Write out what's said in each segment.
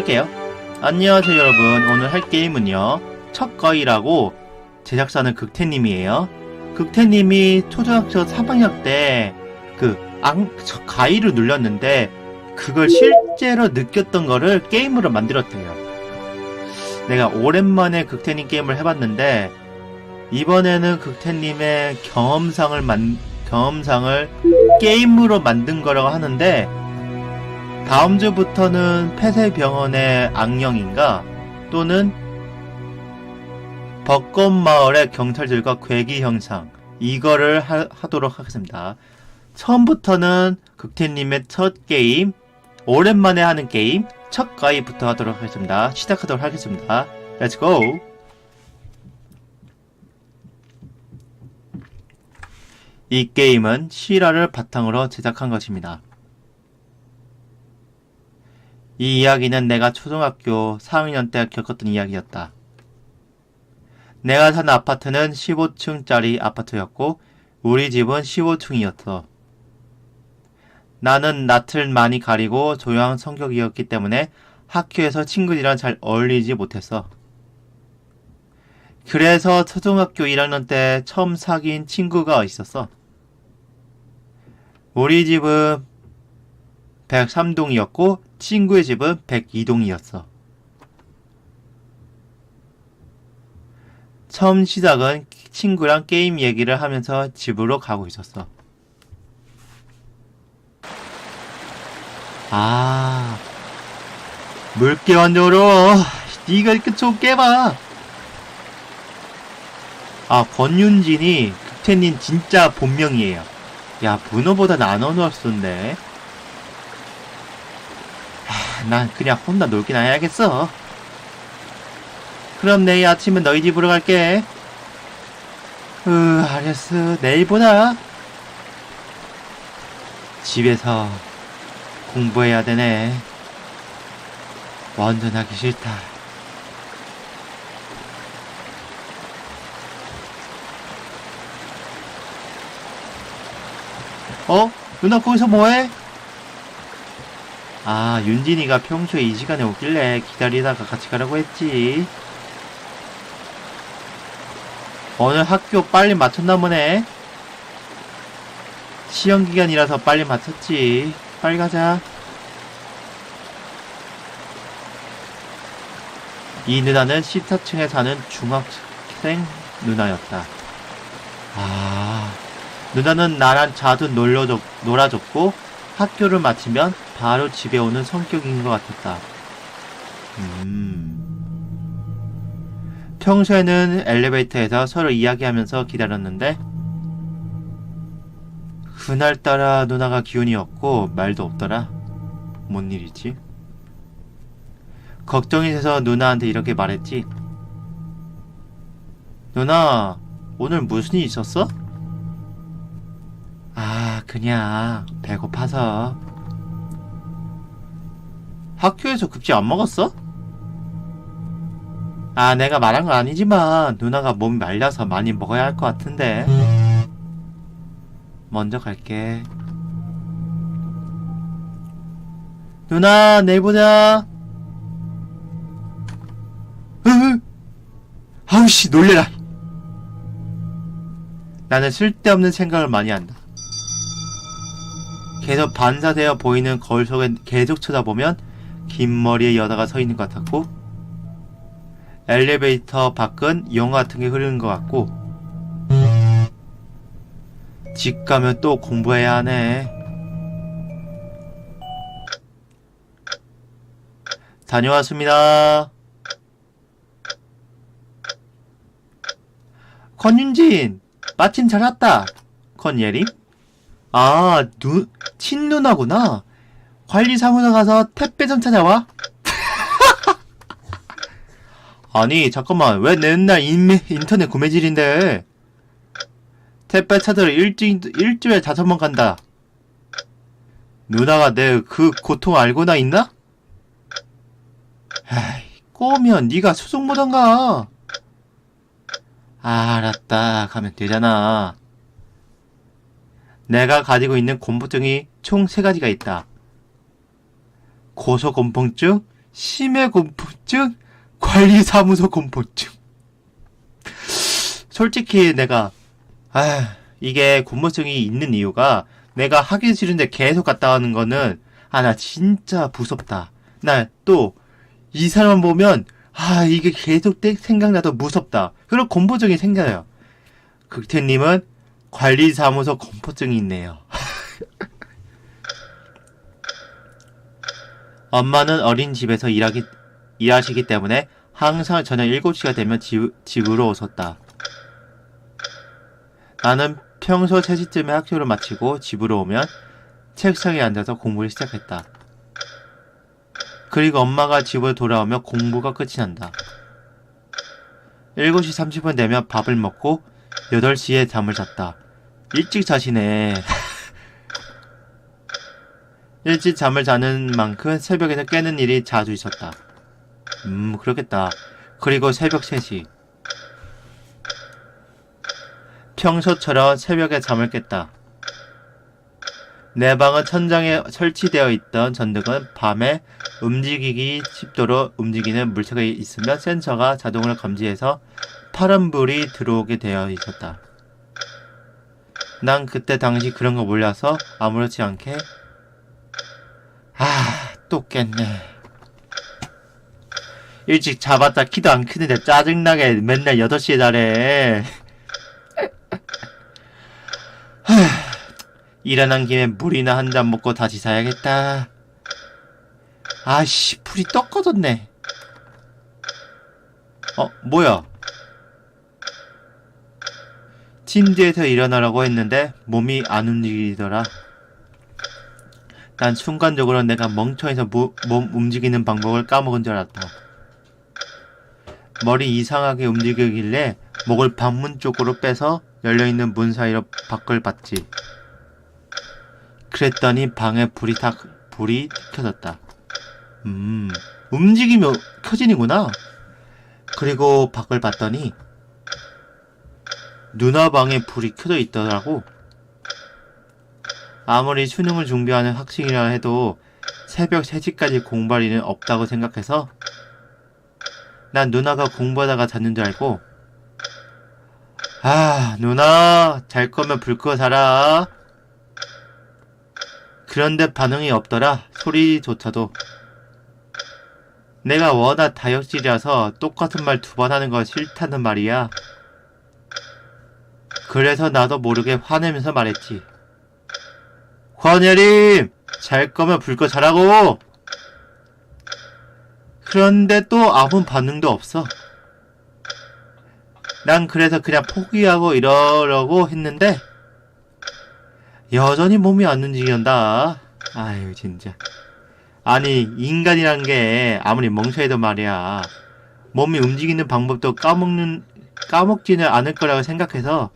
할게요. 안녕하세요 여러분. 오늘 할 게임은요. 첫거이라고 제작사는 극태님이에요. 극태님이 초등학교 3학년 때그 가위를 눌렸는데 그걸 실제로 느꼈던 거를 게임으로 만들었대요. 내가 오랜만에 극태님 게임을 해봤는데 이번에는 극태님의 경험상을 만 경험상을 게임으로 만든 거라고 하는데 다음 주부터는 폐쇄병원의 악령인가 또는 벚꽃마을의 경찰들과 괴기 형상 이거를 하, 하도록 하겠습니다. 처음부터는 극태님의 첫 게임 오랜만에 하는 게임 첫 가위부터 하도록 하겠습니다. 시작하도록 하겠습니다. Let's! 이 게임은 실화를 바탕으로 제작한 것입니다. 이 이야기는 내가 초등학교 4학년 때 겪었던 이야기였다. 내가 사는 아파트는 15층짜리 아파트였고, 우리 집은 15층이었어. 나는 낯을 많이 가리고 조용한 성격이었기 때문에 학교에서 친구들이랑 잘 어울리지 못했어. 그래서 초등학교 1학년 때 처음 사귄 친구가 있었어. 우리 집은 103동이었고 친구의 집은 102동이었어. 처음 시작은 친구랑 게임 얘기를 하면서 집으로 가고 있었어. 아, 물개 완전으로 네가 이렇게 좀 깨봐. 아, 권윤진이 극태님 진짜 본명이에요. 야, 문어보다 나눠놓을 수인데. 난 그냥 혼자 놀긴 해야겠어. 그럼 내일 아침에 너희 집으로 갈게. 으, 알겠어. 내일 보자. 집에서 공부해야 되네. 완전 하기 싫다. 어? 누나 거기서 뭐해? 아, 윤진이가 평소에 이 시간에 오길래 기다리다가 같이 가라고 했지. 오늘 학교 빨리 마쳤나 보네. 시험 기간이라서 빨리 마쳤지. 빨리 가자. 이 누나는 14층에 사는 중학생 누나였다. 아, 누나는 나랑 자주 놀러줬, 놀아줬고 학교를 마치면 바로 집에 오는 성격인 것 같았다. 음. 평소에는 엘리베이터에서 서로 이야기하면서 기다렸는데 그날따라 누나가 기운이 없고 말도 없더라. 뭔 일이지? 걱정이 돼서 누나한테 이렇게 말했지. 누나, 오늘 무슨 일 있었어? 아, 그냥 배고파서. 학교에서 급식 안 먹었어? 아, 내가 말한 건 아니지만 누나가 몸이 말려서 많이 먹어야 할 것 같은데. 먼저 갈게. 누나, 내일 보자. 으 아우씨, 놀래라. 나는 쓸데없는 생각을 많이 한다. 계속 반사되어 보이는 거울 속에 계속 쳐다보면 긴 머리의 여자가 서 있는 것 같았고 엘리베이터 밖은 영화 같은 게 흐르는 것 같고 집 가면 또 공부해야 하네. 다녀왔습니다. 권윤진, 마침 잘 왔다. 권예림? 아, 누, 친누나구나. 관리사무소 가서 택배 좀 찾아와. 아니, 잠깐만. 왜 맨날 인, 인터넷 구매질인데? 택배 찾으러 일주, 일주일에 다섯 번 간다. 누나가 내 그 고통 알고나 있나? 에이, 꼬면 네가 수속 모던가. 아, 알았다. 가면 되잖아. 내가 가지고 있는 공포증이 총 세 가지가 있다. 고소공포증, 심해 공포증, 관리사무소 공포증. 솔직히 내가 아 이게 공포증이 있는 이유가 내가 하기 싫은데 계속 갔다 오는 거는 아 나 진짜 무섭다. 나 또 이 사람 보면 아 이게 계속 때- 생각나도 무섭다. 그런 공포증이 생겨요. 극태님은 관리사무소 공포증이 있네요. 엄마는 어린 집에서 일하기, 일하시기 때문에 항상 저녁 7시가 되면 집, 집으로 오셨다. 나는 평소 3시쯤에 학교를 마치고 집으로 오면 책상에 앉아서 공부를 시작했다. 그리고 엄마가 집으로 돌아오면 공부가 끝이 난다. 7시 30분 되면 밥을 먹고 8시에 잠을 잤다. 일찍 자시네. 일찍 잠을 자는 만큼 새벽에는 깨는 일이 자주 있었다. 음, 그렇겠다. 그리고 새벽 3시. 평소처럼 새벽에 잠을 깼다. 내 방은 천장에 설치되어 있던 전등은 밤에 움직이기 쉽도록 움직이는 물체가 있으면 센서가 자동으로 감지해서 파란 불이 들어오게 되어 있었다. 난 그때 당시 그런 거 몰라서 아무렇지 않게 아, 또 깼네. 일찍 잡았다 키도 안 크는데 짜증나게 맨날 8시에 자래. 하, 일어난 김에 물이나 한 잔 먹고 다시 자야겠다. 아씨, 불이 떡 꺼졌네. 어, 뭐야? 침대에서 일어나라고 했는데 몸이 안 움직이더라. 난 순간적으로 내가 멍청해서 무- 몸 움직이는 방법을 까먹은 줄 알았다. 머리 이상하게 움직이길래 목을 방문 쪽으로 빼서 열려있는 문 사이로 밖을 봤지. 그랬더니 방에 불이 다, 불이 켜졌다. 음, 움직이면 켜지는구나. 그리고 밖을 봤더니 누나 방에 불이 켜져 있더라고. 아무리 수능을 준비하는 학생이라 해도 새벽 3시까지 공부할 일은 없다고 생각해서 난 누나가 공부하다가 잤는 줄 알고 아 누나 잘 거면 불 끄고 자라 그런데 반응이 없더라 소리조차도. 내가 워낙 다혈질이라서 똑같은 말 두 번 하는 거 싫다는 말이야. 그래서 나도 모르게 화내면서 말했지 권혜림 잘 거면 불 끄고 자라고 그런데 또 아무 반응도 없어. 난 그래서 그냥 포기하고 이러려고 했는데 여전히 몸이 안 움직인다. 아유 진짜. 아니 인간이란 게 아무리 멍청해도 말이야. 몸이 움직이는 방법도 까먹는 까먹지는 않을 거라고 생각해서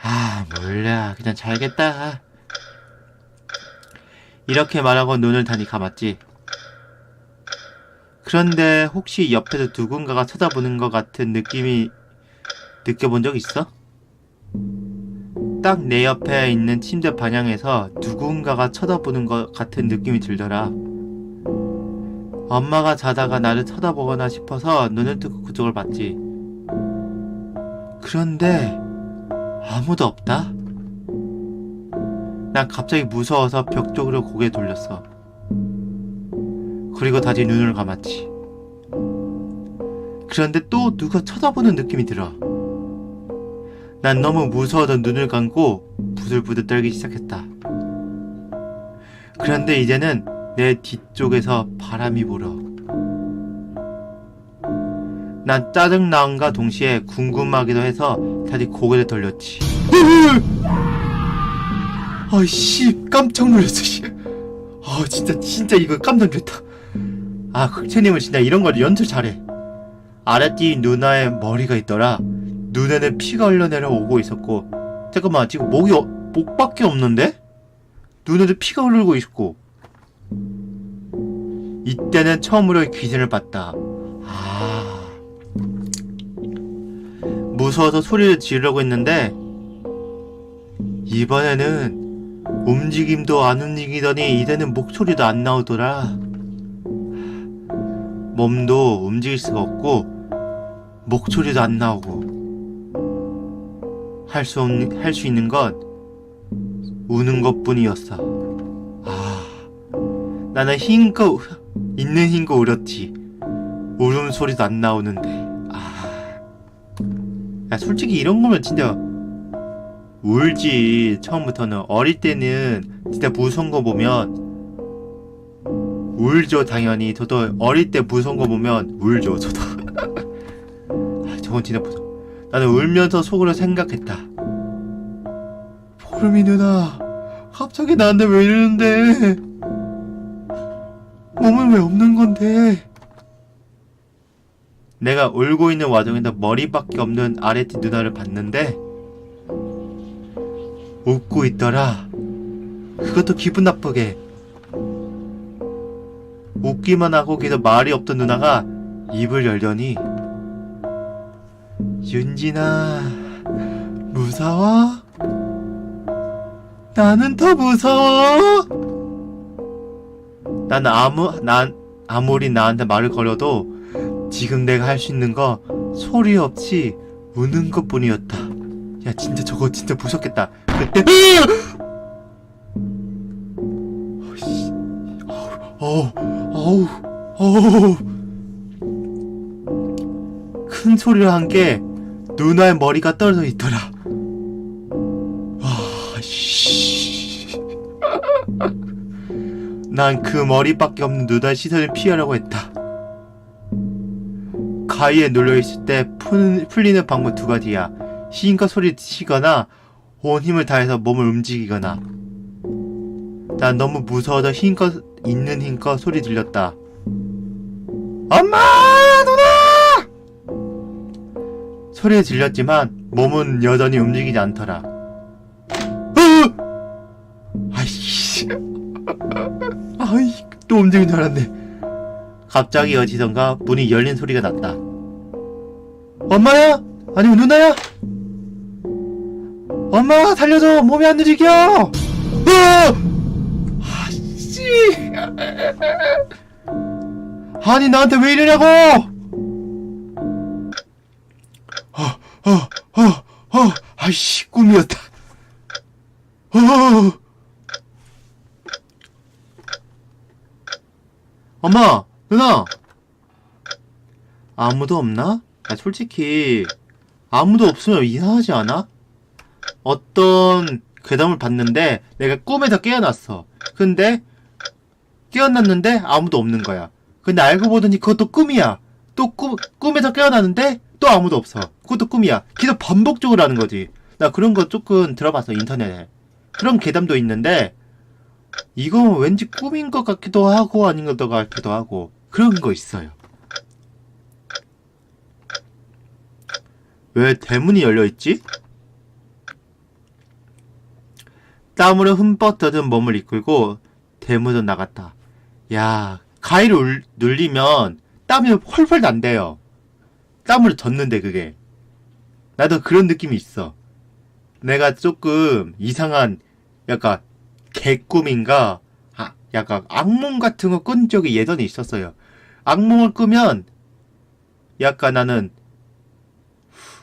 아 몰라 그냥 자야겠다. 이렇게 말하고 눈을 다니 감았지. 그런데 혹시 옆에서 누군가가 쳐다보는 것 같은 느낌이 느껴본 적 있어? 딱 내 옆에 있는 침대 방향에서 누군가가 쳐다보는 것 같은 느낌이 들더라. 엄마가 자다가 나를 쳐다보거나 싶어서 눈을 뜨고 그쪽을 봤지. 그런데 아무도 없다. 난 갑자기 무서워서 벽 쪽으로 고개 돌렸어. 그리고 다시 눈을 감았지. 그런데 또 누가 쳐다보는 느낌이 들어. 난 너무 무서워서 눈을 감고 부들부들 떨기 시작했다. 그런데 이제는 내 뒤쪽에서 바람이 불어. 난 짜증나음과 동시에 궁금하기도 해서 다시 고개를 돌렸지. 아이씨 깜짝 놀랐어 씨. 아 진짜 진짜 이거 깜짝 놀랐다. 아 흑채님은 진짜 이런 걸 연출 잘해. 아랫뒤 누나의 머리가 있더라. 눈에는 피가 흘러내려 오고 있었고 잠깐만 지금 목이 어- 목밖에 없는데? 눈에도 피가 흐르고 있고 이때는 처음으로 귀신을 봤다. 아 무서워서 소리를 지르려고 했는데 이번에는 움직임도 안 움직이더니 이제는 목소리도 안 나오더라. 몸도 움직일 수가 없고 목소리도 안 나오고 할 수 없는 할 수 있는 건 우는 것뿐이었어. 아, 나는 힘껏 있는 힘껏 울었지. 울음 소리도 안 나오는데. 아, 야 솔직히 이런 거면 진짜 울지. 처음부터는 어릴 때는 진짜 무서운 거 보면 울죠 당연히. 저도 어릴 때 무서운 거 보면 울죠 저도. 아, 저건 진짜 무서워. 나는 울면서 속으로 생각했다. 보름이 누나 갑자기 나한테 왜 이러는데? 몸은 왜 없는 건데? 내가 울고 있는 와중에도 머리밖에 없는 아래티 누나를 봤는데 웃고 있더라. 그것도 기분 나쁘게. 웃기만 하고 계속 말이 없던 누나가 입을 열더니. 윤진아 무서워? 나는 더 무서워. 난 아무 난 아무리 나한테 말을 걸어도 지금 내가 할 수 있는 거 소리 없이 우는 것뿐이었다 야 진짜 저거 진짜 무섭겠다. 그때 어이씨. 어우 어우 어우 큰 소리를 한게 누나의 머리가 떨어져 있더라. 와씨. 난 그 머리밖에 없는 누나의 시선을 피하려고 했다. 가위에 눌려있을 때 풀, 풀리는 방법 두 가지야 힘껏 소리 치거나 온 힘을 다해서 몸을 움직이거나. 난 너무 무서워서 힘껏 있는 힘껏 소리 들렸다. 엄마 누나! 소리에 질렸지만 몸은 여전히 움직이지 않더라. 으! 아이씨. 아이 또 움직인 줄 알았네. 갑자기 어디선가 문이 열린 소리가 났다. 엄마야? 아니면 누나야? 엄마 살려줘. 몸이 안 움직여. 으! 아씨. 아니 나한테 왜 이러냐고. 어어어어. 아이씨 꿈이었다. 어 엄마 누나. 아무도 없나? 야, 솔직히 아무도 없으면 이상하지 않아? 어떤 괴담을 봤는데 내가 꿈에서 깨어났어. 근데 깨어났는데 아무도 없는 거야. 근데 알고 보더니 그것도 꿈이야. 또 꿈, 꿈에서 깨어났는데 또 아무도 없어. 그것도 꿈이야. 계속 반복적으로 하는 거지. 나 그런 거 조금 들어봤어 인터넷에. 그런 괴담도 있는데 이건 왠지 꿈인 것 같기도 하고 아닌 것 같기도 하고 그런 거 있어요. 왜 대문이 열려 있지? 땀으로 흠뻑 젖은 몸을 이끌고 대문으로 나갔다. 야, 가위를 울- 눌리면 땀이 펄펄 난대요. 땀으로 젖는데 그게. 나도 그런 느낌이 있어. 내가 조금 이상한 약간 개꿈인가 아, 약간 악몽 같은 거 꾼 적이 예전에 있었어요. 악몽을 꾸면 약간 나는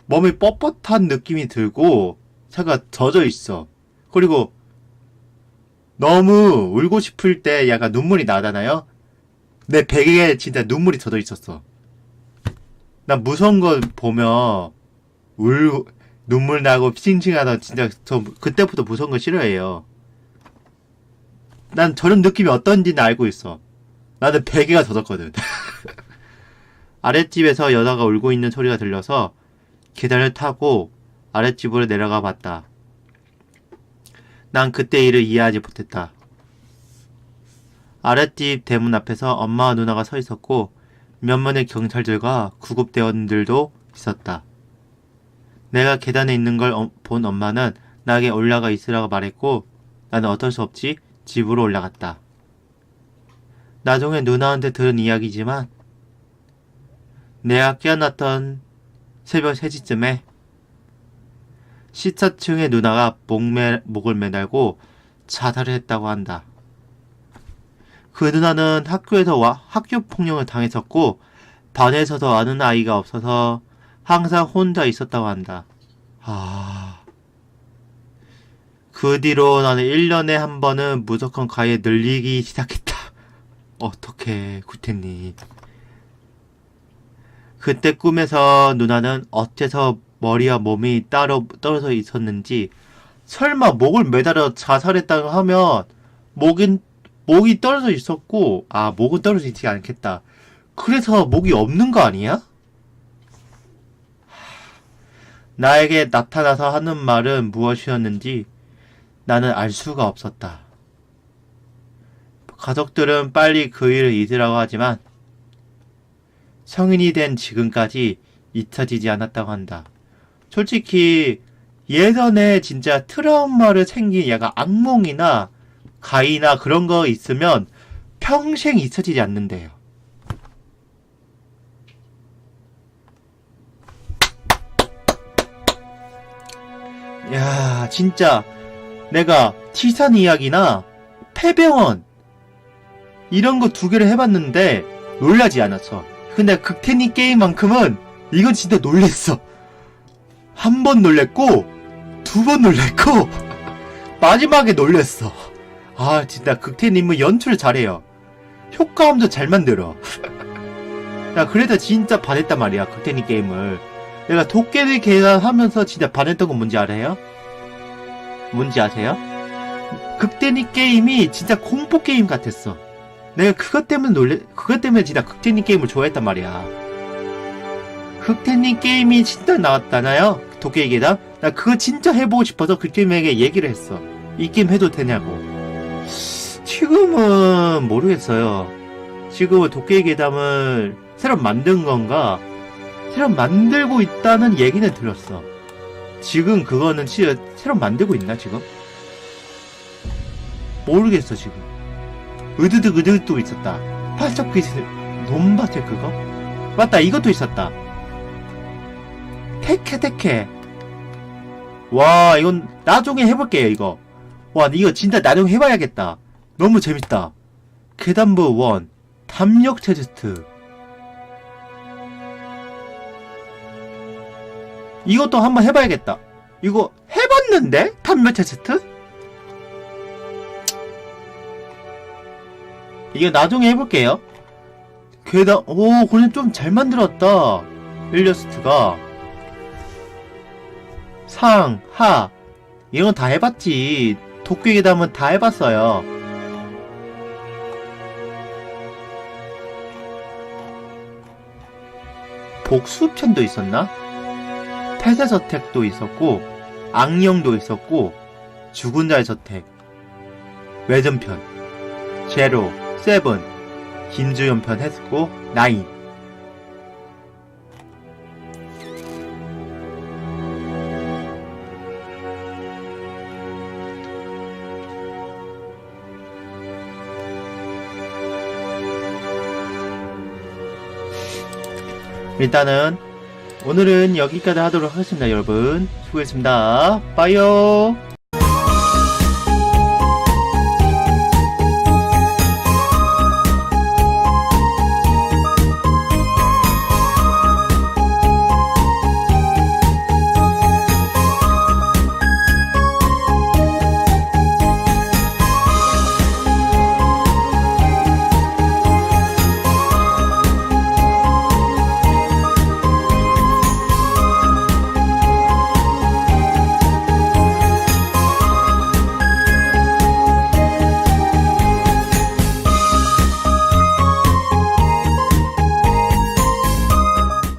몸이 뻣뻣한 느낌이 들고 차가 젖어 있어. 그리고 너무 울고 싶을 때 약간 눈물이 나잖아요. 내 베개에 진짜 눈물이 젖어 있었어. 난 무서운 거 보면 울 눈물 나고 싱싱하다 진짜 저 그때부터 무서운 거 싫어해요. 난 저런 느낌이 어떤지는 알고 있어. 나는 베개가 젖었거든. 아랫집에서 여자가 울고 있는 소리가 들려서 계단을 타고 아랫집으로 내려가 봤다. 난 그때 일을 이해하지 못했다. 아랫집 대문 앞에서 엄마와 누나가 서 있었고 몇몇의 경찰들과 구급대원들도 있었다. 내가 계단에 있는 걸 본 엄마는 나에게 올라가 있으라고 말했고 나는 어쩔 수 없이 집으로 올라갔다. 나중에 누나한테 들은 이야기지만 내가 깨어났던 새벽 3시쯤에 시차층의 누나가 목매, 목을 매달고 자살을 했다고 한다. 그 누나는 학교에서 와, 학교 폭력을 당했었고, 반에서도 아는 아이가 없어서 항상 혼자 있었다고 한다. 아. 그 뒤로 나는 1년에 한 번은 무조건 과외 늘리기 시작했다. 어떡해, 구태님. 그때 꿈에서 누나는 어째서 머리와 몸이 따로 떨어져 있었는지, 설마 목을 매달아 자살했다고 하면, 목인, 목이 떨어져 있었고, 아, 목은 떨어져 있지 않겠다. 그래서 목이 없는 거 아니야? 나에게 나타나서 하는 말은 무엇이었는지 나는 알 수가 없었다. 가족들은 빨리 그 일을 잊으라고 하지만 성인이 된 지금까지 잊혀지지 않았다고 한다. 솔직히 예전에 진짜 트라우마를 생긴 약간 악몽이나 가이나 그런 거 있으면 평생 잊혀지지 않는데요. 야, 진짜 내가 티산 이야기나 폐병원 이런 거 두 개를 해봤는데 놀라지 않았어. 근데 극테니 게임만큼은 이건 진짜 놀랬어. 한 번 놀랬고 두 번 놀랬고 마지막에 놀랬어. 아 진짜 극테님은 연출 잘해요. 효과음도 잘 만들어. 나 그래서 진짜 반했단 말이야 극테니 게임을. 내가 도깨비 계산하면서 진짜 반했던 건 뭔지 알아요? 뭔지 아세요? 극대니 게임이 진짜 공포 게임 같았어. 내가 그것 때문에 놀래, 그것 때문에 진짜 극대니 게임을 좋아했단 말이야. 극대니 게임이 진짜 나왔잖아요? 도깨비 계단? 나 그거 진짜 해보고 싶어서 극대님에게 얘기를 했어. 이 게임 해도 되냐고. 지금은 모르겠어요. 지금은 도깨비 계담을 새로 만든 건가? 새로 만들고 있다는 얘기는 들었어. 지금 그거는 진짜 새로 만들고 있나 지금? 모르겠어 지금. 으드득 으드득도 있었다. 팔적 퀴즈 논밭에 그거? 맞다 이것도 있었다. 테케 테케. 와 이건 나중에 해볼게요 이거. 와 이거 진짜 나중에 해봐야겠다. 너무 재밌다. 계단부 원 담력 테스트. 이것도 한번 해봐야겠다. 이거 해봤는데? 탐면 테스트? 이거 나중에 해볼게요. 게다, 오, 그래 좀잘 만들었다. 일러스트가. 상, 하. 이건 다 해봤지. 도끼 계담은 다 해봤어요. 복수편도 있었나? 저택도 있었고 악령도 있었고 죽은 자의 저택 외전편 제로 세븐 김주연편 했고 나인 일단은 오늘은 여기까지 하도록 하겠습니다, 여러분. 수고했습니다. 빠이요.